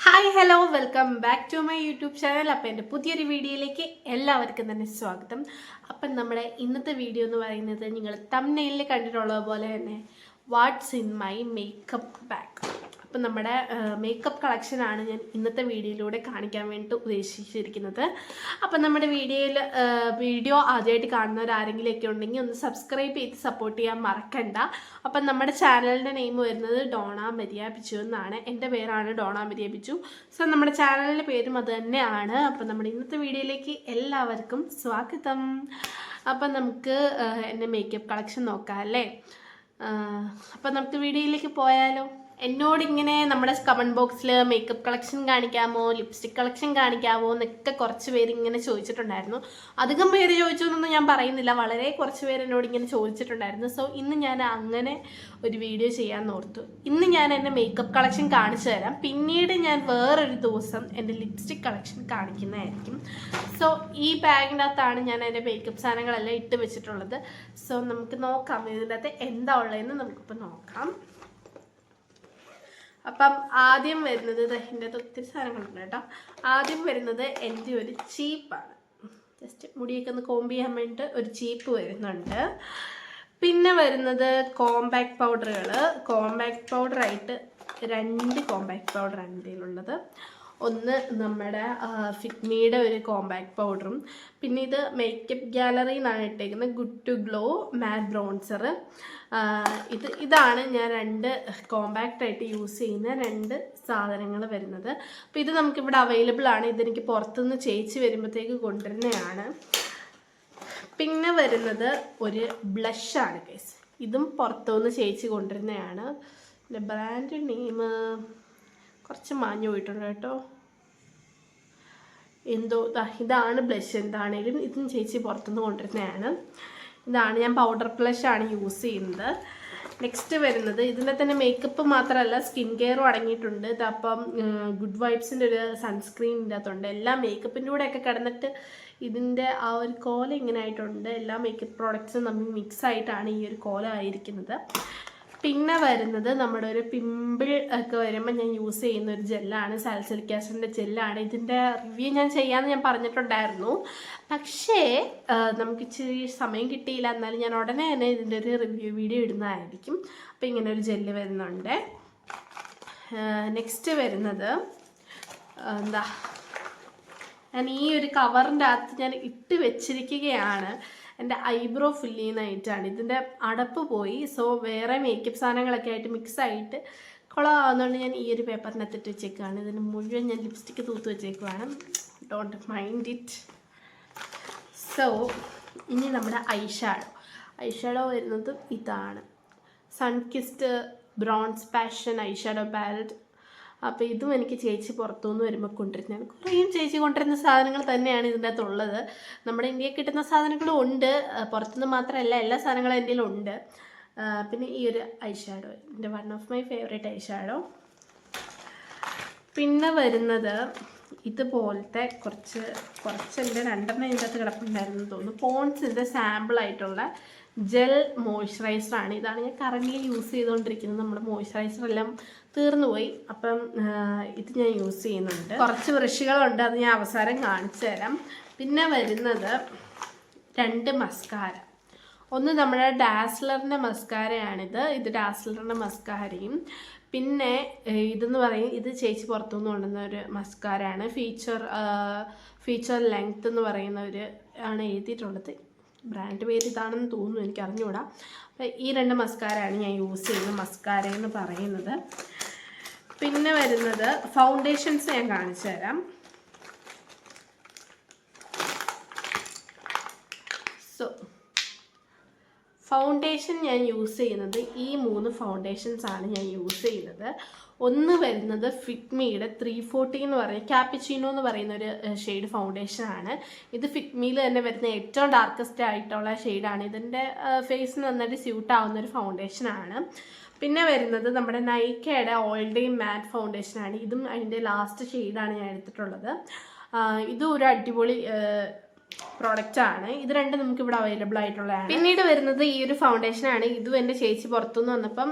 Hi hello welcome back to my YouTube channel അപ്പം എന്റെ പുതിയൊരു വീഡിയോയിലേക്ക് എല്ലാവർക്കും തന്നെ സ്വാഗതം. അപ്പം നമ്മുടെ ഇന്നത്തെ വീഡിയോ എന്ന് പറയുന്നത് നിങ്ങൾ തമ്നെയിലിൽ കണ്ടിട്ടുള്ളത് പോലെ തന്നെ what's in my makeup bag അപ്പം നമ്മുടെ മേക്കപ്പ് കളക്ഷനാണ് ഞാൻ ഇന്നത്തെ വീഡിയോയിലൂടെ കാണിക്കാൻ വേണ്ടി ഉദ്ദേശിച്ചിരിക്കുന്നത്. അപ്പം നമ്മുടെ വീഡിയോയിൽ വീഡിയോ ആദ്യമായിട്ട് കാണുന്നവർ ആരെങ്കിലുമൊക്കെ ഉണ്ടെങ്കിൽ ഒന്ന് സബ്സ്ക്രൈബ് ചെയ്ത് സപ്പോർട്ട് ചെയ്യാൻ മറക്കണ്ട. അപ്പം നമ്മുടെ ചാനലിന്റെ നെയിം വരുന്നത് ഡോണ മരിയ ബിജു എന്നാണ്. എന്റെ പേരാണ് ഡോണ മരിയ ബിജു. സോ നമ്മുടെ ചാനലിന്റെ പേരും അത് തന്നെയാണ്. അപ്പം നമ്മുടെ ഇന്നത്തെ വീഡിയോയിലേക്ക് എല്ലാവർക്കും സ്വാഗതം. അപ്പം നമുക്ക് എന്റെ മേക്കപ്പ് കളക്ഷൻ നോക്കാം അല്ലേ? അപ്പം നമുക്ക് വീഡിയോയിലേക്ക് പോയാലോ? എന്നോട് ഇങ്ങനെ നമ്മുടെ കമന്റ് ബോക്സിൽ മേക്കപ്പ് കളക്ഷൻ കാണിക്കാമോ ലിപ്സ്റ്റിക് കളക്ഷൻ കാണിക്കാമോ എന്നൊക്കെ കുറച്ച് പേര് ഇങ്ങനെ ചോദിച്ചിട്ടുണ്ടായിരുന്നു. അധികം പേര് ചോദിച്ചു എന്നൊന്നും ഞാൻ പറയുന്നില്ല. വളരെ കുറച്ച് പേര് എന്നോട് ഇങ്ങനെ ചോദിച്ചിട്ടുണ്ടായിരുന്നു. സോ ഇന്ന് ഞാൻ അങ്ങനെ ഒരു വീഡിയോ ചെയ്യാൻ ഓർത്തു. ഇന്ന് ഞാൻ എന്റെ മേക്കപ്പ് കളക്ഷൻ കാണിച്ചു തരാം. പിന്നീട് ഞാൻ വേറൊരു ദിവസം എന്റെ ലിപ്സ്റ്റിക് കളക്ഷൻ കാണിക്കുന്നതായിരിക്കും. സോ ഈ ബാഗിനകത്താണ് ഞാൻ എന്റെ മേക്കപ്പ് സാധനങ്ങളെല്ലാം ഇട്ട് വെച്ചിട്ടുള്ളത്. സോ നമുക്ക് നോക്കാം ഇതിന്റെ അകത്ത് എന്താ ഉള്ളതെന്ന് നമുക്കിപ്പോൾ നോക്കാം. അപ്പം ആദ്യം വരുന്നത് ഇതിന്റെ ഒത്തിരി സാധനങ്ങളുണ്ട് കേട്ടോ. ആദ്യം വരുന്നത് എന്റെ ഒരു ചീപ്പാണ്. ജസ്റ്റ് മുടിയൊക്കെ ഒന്ന് കോമ്പ് ചെയ്യാൻ വേണ്ടിയിട്ട് ഒരു ചീപ്പ് വരുന്നുണ്ട്. പിന്നെ വരുന്നത് കോമ്പാക്ട് പൗഡറുകൾ കോമ്പാക്ട് പൗഡറായിട്ട് രണ്ട് കോമ്പാക്ട് പൗഡറാണ് കയ്യിലുള്ളത് ഒന്ന് നമ്മുടെ ഫിറ്റ്മിയുടെ ഒരു കോമ്പാക്ട് പൗഡറും പിന്നെ ഇത് മേക്കപ്പ് ഗ്യാലറിയിൽ നിന്നാണ് ഇട്ടേക്കുന്നത് good to glow matte bronzer ഇത് ഇതാണ് ഞാൻ രണ്ട് കോമ്പാക്റ്റ് ആയിട്ട് യൂസ് ചെയ്യുന്ന രണ്ട് സാധനങ്ങൾ വരുന്നത്. അപ്പോൾ ഇത് നമുക്കിവിടെ അവൈലബിൾ ആണ്. ഇതെനിക്ക് പുറത്തുനിന്ന് ചേച്ചി വരുമ്പോഴത്തേക്ക് കൊണ്ടുവരുന്നതാണ്. പിന്നെ വരുന്നത് ഒരു ബ്ലഷാണ് കേസ് ഇതും പുറത്തുനിന്ന് ചേച്ചി കൊണ്ടുവരുന്നതാണ്. ബ്രാൻഡ് നെയിം കുറച്ച് മാഞ്ഞു പോയിട്ടുണ്ട് കേട്ടോ. എന്തോ ഇതാണ് ബ്ലഷ്. എന്താണേലും ഇതും ചേച്ചി പുറത്തുനിന്ന് കൊണ്ടുവരുന്നതാണ്. ഇതാണ് ഞാൻ പൗഡർ ബ്ലഷാണ് യൂസ് ചെയ്യുന്നത്. നെക്സ്റ്റ് വരുന്നത് ഇതിന്റെ തന്നെ മേക്കപ്പ് മാത്രമല്ല സ്കിൻ കെയറും അടങ്ങിയിട്ടുണ്ട്. ഇതപ്പം ഗുഡ് വൈബ്സിന്റെ ഒരു സൺസ്ക്രീൻ ഇതിന്റെ അകത്തുണ്ട്. എല്ലാ മേക്കപ്പിന്റെ കൂടെയൊക്കെ കിടന്നിട്ട് ഇതിന്റെ ആ ഒരു കോല ഇങ്ങനെ ആയിട്ടുണ്ട്. എല്ലാ മേക്കപ്പ് പ്രോഡക്റ്റ്സും തമ്മിൽ മിക്സ് ആയിട്ടാണ് ഈ ഒരു കോല ആയിരിക്കുന്നത്. പിന്നെ വരുന്നത് നമ്മുടെ ഒരു പിമ്പിൾ ഒക്കെ വരുമ്പോൾ ഞാൻ യൂസ് ചെയ്യുന്ന ഒരു ജെല്ലാണ് സാൽസിലിക് ആസിഡിന്റെ ജെല്ലാണ് ഇതിന്റെ റിവ്യൂ ഞാൻ ചെയ്യാമെന്ന് ഞാൻ പറഞ്ഞിട്ടുണ്ടായിരുന്നു. പക്ഷേ നമുക്ക് ഇച്ചിരി സമയം കിട്ടിയില്ല. എന്നാലും ഞാൻ ഉടനെ തന്നെ ഇതിന്റെ ഒരു റിവ്യൂ വീഡിയോ ഇടുന്നതായിരിക്കും. അപ്പോൾ ഇങ്ങനെ ഒരു ജെല്ല് വരുന്നുണ്ട്. നെക്സ്റ്റ് വരുന്നത് എന്താ ഞാൻ ഈ ഒരു കവറിന്റെ അകത്ത് ഞാൻ ഇട്ട് വെച്ചിരിക്കുകയാണ്. എന്റെ ഐബ്രോ ഫില്ല് ചെയ്യുന്നതായിട്ടാണ് ഇതിന്റെ അടപ്പ് പോയി. സോ വേറെ മേക്കപ്പ് സാധനങ്ങളൊക്കെ ആയിട്ട് മിക്സ് ആയിട്ട് കുളമാവുന്നതുകൊണ്ട് ഞാൻ ഈ ഒരു പേപ്പറിനകത്ത് ഇട്ട് വെച്ചേക്കുകയാണ് ഇതിന് മുഴുവൻ ഞാൻ ലിപ്സ്റ്റിക്ക് തൂത്ത് വെച്ചേക്കുവാണ്. ഡോണ്ട് മൈൻഡ് ഇറ്റ് സോ ഇനി നമ്മുടെ ഐഷാഡോ ഐഷാഡോ വരുന്നത് ഇതാണ്. Sunkissed bronze passion eyeshadow palette അപ്പോൾ ഇതും എനിക്ക് ചേച്ചി പുറത്തുനിന്ന് വരുമ്പോൾ കൊണ്ടിരുന്നതാണ് കുറേയും ചേച്ചി കൊണ്ടിരുന്ന സാധനങ്ങൾ തന്നെയാണ് ഇതിന്റെ അകത്തുള്ളത് നമ്മുടെ ഇന്ത്യയിൽ കിട്ടുന്ന സാധനങ്ങളും ഉണ്ട്. പുറത്തുനിന്ന് മാത്രമല്ല എല്ലാ സാധനങ്ങളും എന്റെ ഉണ്ട്. പിന്നെ ഈ ഒരു ഐഷാഡോ എന്റെ one of my favourite eye shadow പിന്നെ വരുന്നത് ഇതുപോലത്തെ കുറച്ച് കുറച്ച് എന്റെ രണ്ടെണ്ണം ഇതിന്റെ അകത്ത് കിടപ്പുണ്ടായിരുന്നു തോന്നുന്നു. പോൺസിന്റെ സാമ്പിളായിട്ടുള്ള ജെൽ മോയ്സ്ചറൈസറാണ്. ഇതാണ് ഞാൻ കറന്റ് യൂസ് ചെയ്തുകൊണ്ടിരിക്കുന്നത് നമ്മുടെ മോയ്സ്ചറൈസർ എല്ലാം തീർന്നുപോയി അപ്പം ഇത് ഞാൻ യൂസ് ചെയ്യുന്നുണ്ട്. കുറച്ച് ബ്രഷുകളുണ്ട്. അത് ഞാൻ അവസാനം കാണിച്ചു തരാം. പിന്നെ വരുന്നത് രണ്ട് മസ്കാര ഒന്ന് നമ്മുടെ ഡാസ്ലറിന്റെ മസ്കാരയാണിത് ഇത് ഡാസ്ലറിന്റെ മസ്കാരയും പിന്നെ ഇതെന്ന് പറയും ഇത് ചേച്ചി പുറത്തുനിന്ന് കൊണ്ടുവന്ന ഒരു മസ്കാരയാണ് ഫീച്ചർ ഫീച്ചർ ലെങ്ത് എന്ന് പറയുന്ന ഒരു ആണ് എഴുതിയിട്ടുള്ളത്. ബ്രാൻഡ് പേര് ഇതാണെന്ന് തോന്നുന്നു എനിക്ക് അറിഞ്ഞുകൂടാ അപ്പോൾ ഈ രണ്ട് മസ്കാരയാണ് ഞാൻ യൂസ് ചെയ്യുന്ന മസ്കാര എന്ന് പറയുന്നത്. പിന്നെ വരുന്നത് ഫൗണ്ടേഷൻസ് ഞാൻ കാണിച്ചു തരാം സോ ഫൗണ്ടേഷൻ ഞാൻ യൂസ് ചെയ്യുന്നത് ഈ മൂന്ന് ഫൗണ്ടേഷൻസ് ആണ് ഞാൻ യൂസ് ചെയ്യുന്നത്. ഒന്ന് വരുന്നത് ഫിറ്റ്മിയുടെ ത്രീ ഫോർട്ടി എന്ന് പറയുന്ന ക്യാപ്പിച്ചിനോ എന്ന് പറയുന്ന ഒരു ഷെയ്ഡ് ഫൗണ്ടേഷൻ ആണ്. ഇത് ഫിറ്റ്മിയിൽ തന്നെ വരുന്ന ഏറ്റവും ഡാർക്കസ്റ്റ് ആയിട്ടുള്ള ഷെയ്ഡാണ് ഇതിന്റെ ഫേസിന് നന്നായിട്ട് സ്യൂട്ട് ആവുന്ന ഒരു ഫൗണ്ടേഷൻ ആണ്. പിന്നെ വരുന്നത് നമ്മുടെ നൈക്കയുടെ ഓൾ ഡേ മാറ്റ് ഫൗണ്ടേഷൻ ആണ്. ഇതും അതിന്റെ ലാസ്റ്റ് ഷെയ്ഡാണ് ഞാൻ എടുത്തിട്ടുള്ളത്. ഇതും ഒരു അടിപൊളി പ്രോഡക്റ്റ് ആണ്. ഇത് രണ്ടും നമുക്ക് ഇവിടെ അവൈലബിൾ ആയിട്ടുള്ളതാണ്. പിന്നീട് വരുന്നത് ഈ ഒരു ഫൗണ്ടേഷൻ ആണ്. ഇതും എന്റെ ചേച്ചി പുറത്തുനിന്ന് വന്നപ്പം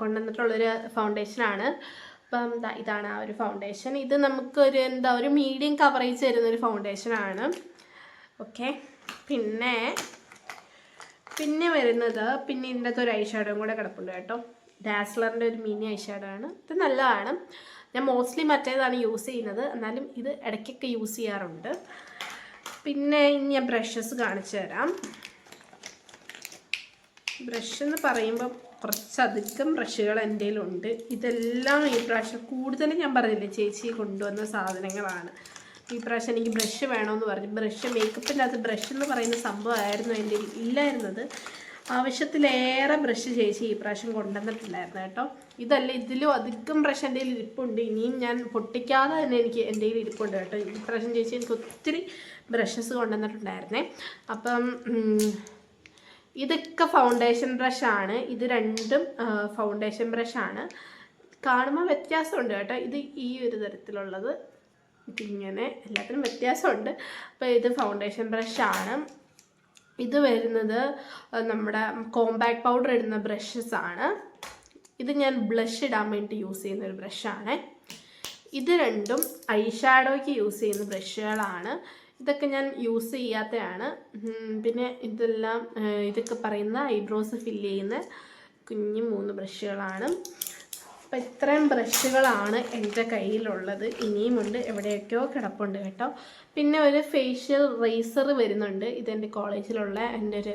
കൊണ്ടുവന്നിട്ടുള്ളൊരു ഫൗണ്ടേഷൻ ആണ്. അപ്പം ഇതാണ് ആ ഒരു ഫൗണ്ടേഷൻ ഇത് നമുക്കൊരു എന്താ ഒരു മീഡിയം കവറേജ് തരുന്ന ഒരു ഫൗണ്ടേഷൻ ആണ്. ഓക്കെ പിന്നെ പിന്നെ വരുന്നത് പിന്നെ ഇതിന്റെ അകത്ത് ഒരു ഐ ഷാഡോയും കൂടെ കിടപ്പുണ്ട് കേട്ടോ. ഡാസ്ലറിന്റെ ഒരു മിനി ഐ ഷാഡോ ആണ്. ഇത് നല്ലതാണ്. ഞാൻ മോസ്റ്റ്ലി മറ്റേതാണ് യൂസ് ചെയ്യുന്നത്. എന്നാലും ഇത് ഇടയ്ക്കൊക്കെ യൂസ് ചെയ്യാറുണ്ട്. പിന്നെ ഞാൻ ബ്രഷസ് കാണിച്ചു തരാം. ബ്രഷ് എന്ന് പറയുമ്പോൾ കുറച്ചധികം ബ്രഷുകൾ എന്റെ ഉണ്ട് ഇതെല്ലാം ഈ പ്രാവശ്യം കൂടുതലും ഞാൻ പറഞ്ഞില്ലേ ചേച്ചി കൊണ്ടുവന്ന സാധനങ്ങളാണ്. ഈ പ്രാവശ്യം എനിക്ക് ബ്രഷ് വേണമെന്ന് പറഞ്ഞു. ബ്രഷ് മേക്കപ്പിന്റെ അകത്ത് ബ്രഷ് എന്ന് പറയുന്ന സംഭവമായിരുന്നു എന്റെ ഇല്ലായിരുന്നത്. ആവശ്യത്തിലേറെ ബ്രഷ് ചേച്ചി ഈ പ്രാവശ്യം കൊണ്ടുവന്നിട്ടില്ലായിരുന്നു കേട്ടോ. ഇതല്ല ഇതിലും അധികം ബ്രഷ് എന്റെ ഇരിപ്പുണ്ട്. ഇനിയും ഞാൻ പൊട്ടിക്കാതെ തന്നെ എനിക്ക് എന്റെ ഇരിപ്പുണ്ട് കേട്ടോ. ഈ പ്രാവശ്യം ചേച്ചി എനിക്ക് ഒത്തിരി ബ്രഷസ് കൊണ്ടുവന്നിട്ടുണ്ടായിരുന്നേ. അപ്പം ഇതൊക്കെ ഫൗണ്ടേഷൻ ബ്രഷാണ് ഇത് രണ്ടും ഫൗണ്ടേഷൻ ബ്രഷാണ് കാണുമ്പോൾ വ്യത്യാസമുണ്ട് കേട്ടോ. ഇത് ഈ ഒരു തരത്തിലുള്ളത്. ഇതിങ്ങനെ എല്ലാത്തിനും വ്യത്യാസമുണ്ട്. അപ്പോൾ ഇത് ഫൗണ്ടേഷൻ ബ്രഷാണ് ഇത് വരുന്നത് നമ്മുടെ കോമ്പാക്ട് പൗഡർ ഇടുന്ന ബ്രഷസ് ആണ്. ഇത് ഞാൻ ബ്ലഷ് ഇടാൻ വേണ്ടി യൂസ് ചെയ്യുന്ന ഒരു ബ്രഷാണ് ഇത് രണ്ടും ഐഷാഡോയ്ക്ക് ഷാഡോയ്ക്ക് യൂസ് ചെയ്യുന്ന ബ്രഷുകളാണ് ഇതൊക്കെ ഞാൻ യൂസ് ചെയ്യാത്തതാണ് പിന്നെ ഇതെല്ലാം ഇതൊക്കെ പറയുന്ന ഐബ്രോസ് ഫില്ല് ചെയ്യുന്ന കുഞ്ഞു മൂന്ന് ബ്രഷുകളാണ്. അപ്പം ഇത്രയും ബ്രഷുകളാണ് എന്റെ കയ്യിലുള്ളത്. ഇനിയുമുണ്ട്. എവിടെയൊക്കെയോ കിടപ്പുണ്ട് കേട്ടോ. പിന്നെ ഒരു ഫേഷ്യൽ റേസർ വരുന്നുണ്ട്. ഇതെന്റെ കോളേജിലുള്ള എന്റെ ഒരു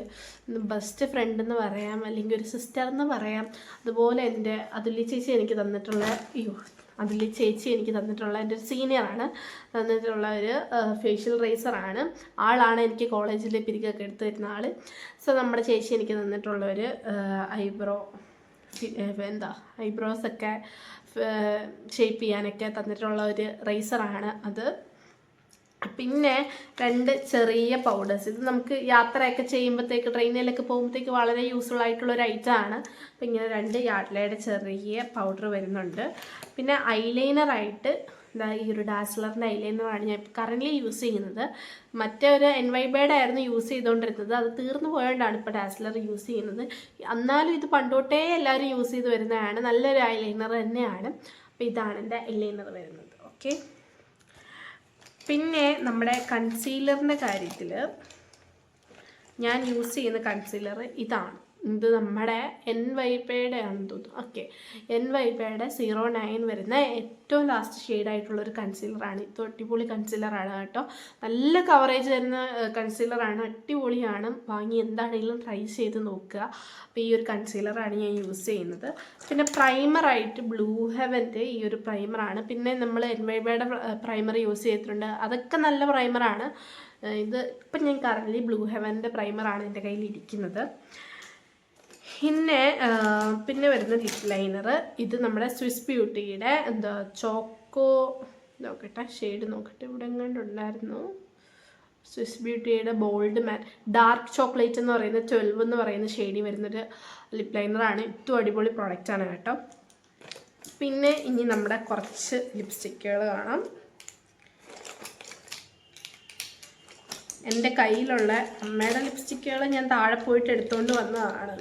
ബെസ്റ്റ് ഫ്രണ്ട് എന്ന് പറയാം അല്ലെങ്കിൽ ഒരു സിസ്റ്റർ എന്ന് പറയാം. അതുപോലെ എന്റെ അതുലി ചേച്ചി എനിക്ക് തന്നിട്ടുള്ള അയ്യോ അതുലി ചേച്ചി എനിക്ക് തന്നിട്ടുള്ള എന്റെ ഒരു സീനിയറാണ് തന്നിട്ടുള്ള ഒരു ഫേഷ്യൽ റേസറാണ് ആളാണ് എനിക്ക് കോളേജിൽ പിരികൊക്കെ എടുത്ത് തരുന്ന ആൾ സോ നമ്മുടെ ചേച്ചി എനിക്ക് തന്നിട്ടുള്ള ഒരു ഐബ്രോ എന്താ ഐബ്രോസൊക്കെ ഷേപ്പ് ചെയ്യാനൊക്കെ തന്നിട്ടുള്ള ഒരു റേസറാണ് അത്. പിന്നെ രണ്ട് ചെറിയ പൗഡേഴ്സ് ഇത് നമുക്ക് യാത്രയൊക്കെ ചെയ്യുമ്പോഴത്തേക്ക് ട്രെയിനിലൊക്കെ പോകുമ്പോഴത്തേക്ക് വളരെ യൂസ്ഫുൾ ആയിട്ടുള്ള ഒരു ഐറ്റം ആണ്. അപ്പം ഇങ്ങനെ രണ്ട് യാഡ്ലയുടെ ചെറിയ പൗഡർ വരുന്നുണ്ട്. പിന്നെ ഐലൈനറായിട്ട് എന്താ ഈ ഒരു ഡാസ്ലറിന്റെ ഐലൈനറാണ് ഞാൻ ഇപ്പോൾ കറന്റ്ലി യൂസ് ചെയ്യുന്നത്. മറ്റേ ഒരു എൻവൈബേഡായിരുന്നു യൂസ് ചെയ്തുകൊണ്ടിരുന്നത് അത് തീർന്നു പോയതുകൊണ്ടാണ് ഇപ്പോൾ ഡാസ്ലർ യൂസ് ചെയ്യുന്നത്. എന്നാലും ഇത് പണ്ടോട്ടേ എല്ലാവരും യൂസ് ചെയ്ത് വരുന്നതാണ്. നല്ലൊരു ഐലൈനർ തന്നെയാണ്. അപ്പോൾ ഇതാണ് എന്റെ ഐലൈനർ വരുന്നത്. ഓക്കെ പിന്നെ നമ്മുടെ കൺസീലറിന്റെ കാര്യത്തിൽ ഞാൻ യൂസ് ചെയ്യുന്ന കൺസീലർ ഇതാണ്. ഇത് നമ്മുടെ എൻ വൈപ്പയുടെ ആണെന്ന് തോന്നുന്നു ഓക്കെ എൻ വൈപ്പയുടെ സീറോ നയൻ വരുന്ന ഏറ്റവും ലാസ്റ്റ് ഷെയ്ഡായിട്ടുള്ളൊരു കൺസീലറാണ് ഇത് അടിപൊളി കൺസീലറാണ് കേട്ടോ. നല്ല കവറേജ് തരുന്ന കൺസീലറാണ് അടിപൊളിയാണ്. വാങ്ങി എന്താണെങ്കിലും ട്രൈ ചെയ്ത് നോക്കുക. അപ്പോൾ ഈ ഒരു കൺസീലറാണ് ഞാൻ യൂസ് ചെയ്യുന്നത്. പിന്നെ പ്രൈമറായിട്ട് ബ്ലൂ ഹെവന്റെ ഈ ഒരു പ്രൈമറാണ് പിന്നെ നമ്മൾ എൻ വൈ പേയുടെ പ്രൈമർ യൂസ് ചെയ്തിട്ടുണ്ട്. അതൊക്കെ നല്ല പ്രൈമറാണ് ഇത് ഇപ്പം ഞാൻ കറൻലി ബ്ലൂ ഹെവന്റെ പ്രൈമറാണ് എന്റെ കയ്യിൽ ഇരിക്കുന്നത്. പിന്നെ പിന്നെ വരുന്ന ലിപ് ലൈനർ ഇത് നമ്മുടെ സ്വിസ് ബ്യൂട്ടിയുടെ എന്താ ചോക്കോ നോക്കട്ടെ ഷെയ്ഡ് നോക്കട്ടെ. ഇവിടെ എങ്ങാണ്ടുണ്ടായിരുന്നു സ്വിസ് ബ്യൂട്ടിയുടെ ബോൾഡ് മാറ്റ് ഡാർക്ക് ചോക്ലേറ്റ് എന്ന് പറയുന്ന ട്വൽവ് എന്ന് പറയുന്ന ഷെയ്ഡിൽ വരുന്നൊരു ലിപ് ലൈനറാണ് ഏറ്റവും അടിപൊളി പ്രോഡക്റ്റാണ് കേട്ടോ. പിന്നെ ഇനി നമ്മുടെ കുറച്ച് ലിപ്സ്റ്റിക്കുകൾ കാണാം. എന്റെ കയ്യിലുള്ള അമ്മയുടെ ലിപ്സ്റ്റിക്കുകൾ ഞാൻ താഴെ പോയിട്ട് എടുത്തുകൊണ്ട് വന്നതാണ്.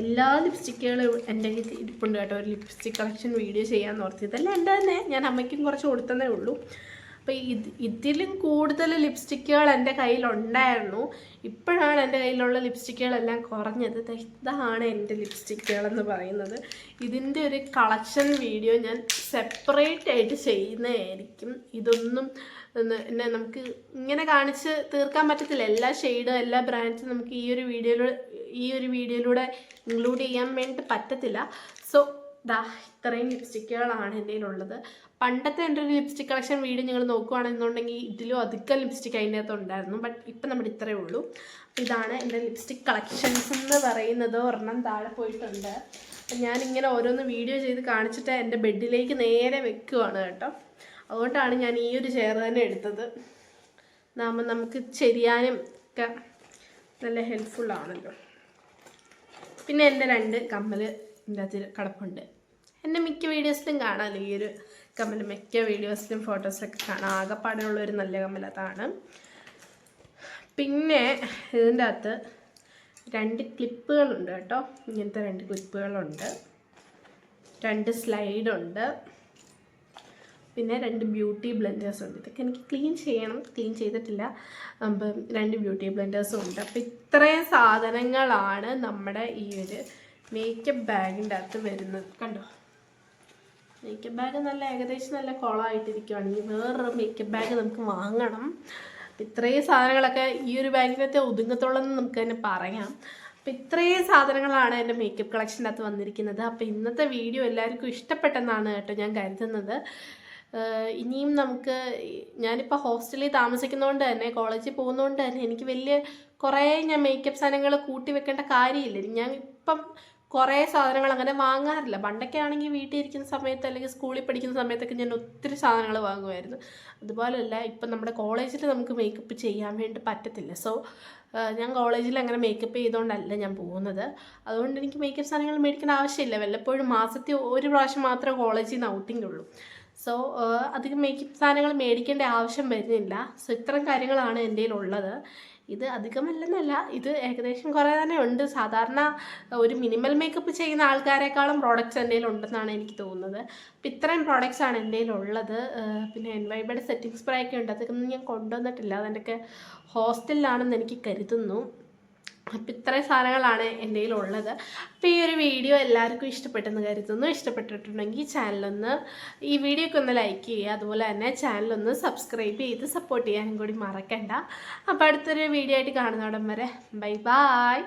എല്ലാ ലിപ്സ്റ്റിക്കുകളും എന്റെ ഇരിപ്പുണ്ട് കേട്ടോ. ഒരു ലിപ്സ്റ്റിക് കളക്ഷൻ വീഡിയോ ചെയ്യാൻ ഓർത്തി ഇതെല്ലാം എന്റെ തന്നെ. ഞാൻ അമ്മയ്ക്കും കുറച്ച് കൊടുത്തതേ ഉള്ളൂ. അപ്പോൾ ഇത് ഇതിലും കൂടുതൽ ലിപ്സ്റ്റിക്കുകൾ എന്റെ കയ്യിലുണ്ടായിരുന്നു. ഇപ്പോഴാണ് എന്റെ കയ്യിലുള്ള ലിപ്സ്റ്റിക്കുകളെല്ലാം കുറഞ്ഞത്. ഇതാണ് എന്റെ ലിപ്സ്റ്റിക്കുകൾ എന്ന് പറയുന്നത്. ഇതിന്റെ ഒരു കളക്ഷൻ വീഡിയോ ഞാൻ സെപ്പറേറ്റ് ആയിട്ട് ചെയ്യുന്നതായിരിക്കും. ഇതൊന്നും എന്നെ നമുക്ക് ഇങ്ങനെ കാണിച്ച് തീർക്കാൻ പറ്റത്തില്ല. എല്ലാ ഷെയ്ഡും എല്ലാ ബ്രാൻഡ്സും നമുക്ക് ഈ ഒരു വീഡിയോയിലൂടെ ഈ ഒരു വീഡിയോയിലൂടെ ഇൻക്ലൂഡ് ചെയ്യാൻ വേണ്ടി പറ്റത്തില്ല. സോ ദാ ഇത്രയും ലിപ്സ്റ്റിക്കുകളാണ് എന്റെ ഉള്ളത് പണ്ടത്തെ എന്റെ ഒരു ലിപ്സ്റ്റിക് കളക്ഷൻ വീഡിയോ നിങ്ങൾ നോക്കുകയാണെന്നുണ്ടെങ്കിൽ ഇതിലും അധികം ലിപ്സ്റ്റിക് അതിന്റെ അകത്ത് ഉണ്ടായിരുന്നു. ബട്ട് ഇപ്പം നമ്മുടെ ഇത്രയേ ഉള്ളൂ. ഇതാണ് എന്റെ ലിപ്സ്റ്റിക് കളക്ഷൻസ് എന്ന് പറയുന്നത്. ഒരെണ്ണം താഴെ പോയിട്ടുണ്ട്. ഞാനിങ്ങനെ ഓരോന്ന് വീഡിയോ ചെയ്ത് കാണിച്ചിട്ട് എന്റെ ബെഡിലേക്ക് നേരെ വെക്കുവാണ് കേട്ടോ. അതുകൊണ്ടാണ് ഞാൻ ഈ ഒരു ചെയർ തന്നെ എടുത്തത്. നാമ നമുക്ക് ചെരിയാനും ഒക്കെ നല്ല ഹെൽപ്ഫുൾ ആണല്ലോ. പിന്നെ എന്റെ രണ്ട് കമ്മൽ എന്റെ അതിൽ കിടപ്പുണ്ട്. എന്റെ മിക്ക വീഡിയോസിലും കാണാമല്ലോ ഈ ഒരു കമ്മൽ മിക്ക വീഡിയോസിലും ഫോട്ടോസൊക്കെ കാണാം. ആകെപ്പാടെയുള്ള ഒരു നല്ല കമ്മൽ അതാണ്. പിന്നെ ഇതിന്റെ അകത്ത് രണ്ട് ക്ലിപ്പുകളുണ്ട് കേട്ടോ. ഇങ്ങനത്തെ രണ്ട് ക്ലിപ്പുകളുണ്ട് രണ്ട് സ്ലൈഡുണ്ട് പിന്നെ രണ്ട് ബ്യൂട്ടി ബ്ലെൻഡേഴ്സ് ഉണ്ട്. ഇതൊക്കെ എനിക്ക് ക്ലീൻ ചെയ്യണം. ക്ലീൻ ചെയ്തിട്ടില്ല. അപ്പം രണ്ട് ബ്യൂട്ടി ബ്ലെൻഡേഴ്സും ഉണ്ട്. അപ്പം ഇത്രയും സാധനങ്ങളാണ് നമ്മുടെ ഈ ഒരു മേക്കപ്പ് ബാഗിന്റെ അകത്ത് വരുന്നത്. കണ്ടോ? മേക്കപ്പ് ബാഗ് നല്ല ഏകദേശം നല്ല കുളമായിട്ടിരിക്കുകയാണെങ്കിൽ വേറൊരു മേക്കപ്പ് ബാഗ് നമുക്ക് വാങ്ങണം. ഇത്രയും സാധനങ്ങളൊക്കെ ഈ ഒരു ബാഗിനകത്ത് ഒതുങ്ങത്തുള്ളെന്ന് നമുക്ക് തന്നെ പറയാം. അപ്പം ഇത്രയും സാധനങ്ങളാണ് എന്റെ മേക്കപ്പ് കളക്ഷന്റെ അകത്ത് വന്നിരിക്കുന്നത്. അപ്പോൾ ഇന്നത്തെ വീഡിയോ എല്ലാവർക്കും ഇഷ്ടപ്പെട്ടെന്നാണ് കേട്ടോ ഞാൻ കരുതുന്നത്. ഇനിയും നമുക്ക് ഞാനിപ്പോൾ ഹോസ്റ്റലിൽ താമസിക്കുന്നതുകൊണ്ട് തന്നെ കോളേജിൽ പോകുന്നതുകൊണ്ട് തന്നെ എനിക്ക് വലിയ കുറേ ഞാൻ മേക്കപ്പ് സാധനങ്ങൾ കൂട്ടി വെക്കേണ്ട കാര്യമില്ല. ഞാൻ ഇപ്പം കുറേ സാധനങ്ങൾ അങ്ങനെ വാങ്ങാറില്ല. പണ്ടൊക്കെ ആണെങ്കിൽ വീട്ടിൽ ഇരിക്കുന്ന സമയത്ത് അല്ലെങ്കിൽ സ്കൂളിൽ പഠിക്കുന്ന സമയത്തൊക്കെ ഞാൻ ഒത്തിരി സാധനങ്ങൾ വാങ്ങുമായിരുന്നു. അതുപോലെയല്ല ഇപ്പം നമ്മുടെ കോളേജിൽ നമുക്ക് മേക്കപ്പ് ചെയ്യാൻ വേണ്ടി പറ്റത്തില്ല. സോ ഞാൻ കോളേജിൽ അങ്ങനെ മേക്കപ്പ് ചെയ്തുകൊണ്ടല്ല ഞാൻ പോകുന്നത്. അതുകൊണ്ട് എനിക്ക് മേക്കപ്പ് സാധനങ്ങൾ മേടിക്കേണ്ട ആവശ്യമില്ല. വല്ലപ്പോഴും മാസത്തിൽ ഒരു പ്രാവശ്യം മാത്രമേ കോളേജിൽ നിന്ന് ഔട്ടിംഗ് ഉള്ളൂ. സോ അധികം മേക്കപ്പ് സാധനങ്ങൾ മേടിക്കേണ്ട ആവശ്യം വരുന്നില്ല. സോ ഇത്തരം കാര്യങ്ങളാണ് എന്റെ ഉള്ളത് ഇത് അധികമല്ലെന്നല്ല. ഇത് ഏകദേശം കുറേ തന്നെ ഉണ്ട്. സാധാരണ ഒരു മിനിമൽ മേക്കപ്പ് ചെയ്യുന്ന ആൾക്കാരെക്കാളും പ്രോഡക്റ്റ്സ് എന്റെ ഉണ്ടെന്നാണ് എനിക്ക് തോന്നുന്നത്. അപ്പം ഇത്രയും പ്രോഡക്റ്റ്സ് ആണ് എന്റെ ഉള്ളത് പിന്നെ എൻവൈബയുടെ സെറ്റിംഗ് സ്പ്രേ ഒക്കെ ഉണ്ട്. അതൊക്കെ ഞാൻ കൊണ്ടുവന്നിട്ടില്ല. അതെന്റെയൊക്കെ ഹോസ്റ്റലിലാണെന്ന് എനിക്ക് കരുതുന്നു. അപ്പം ഇത്രയും സാധനങ്ങളാണ് എന്റെ ഉള്ളത് അപ്പോൾ ഈ ഒരു വീഡിയോ എല്ലാവർക്കും ഇഷ്ടപ്പെട്ടെന്ന് കരുതുന്നു. ഇഷ്ടപ്പെട്ടിട്ടുണ്ടെങ്കിൽ ചാനലൊന്ന് ഈ വീഡിയോ ഒക്കെ ഒന്ന് ലൈക്ക് ചെയ്യുക. അതുപോലെ തന്നെ ചാനലൊന്ന് സബ്സ്ക്രൈബ് ചെയ്ത് സപ്പോർട്ട് ചെയ്യാനും കൂടി മറക്കണ്ട. അപ്പോൾ അടുത്തൊരു വീഡിയോ ആയിട്ട് കാണുന്നോടം വരെ ബൈ ബായ്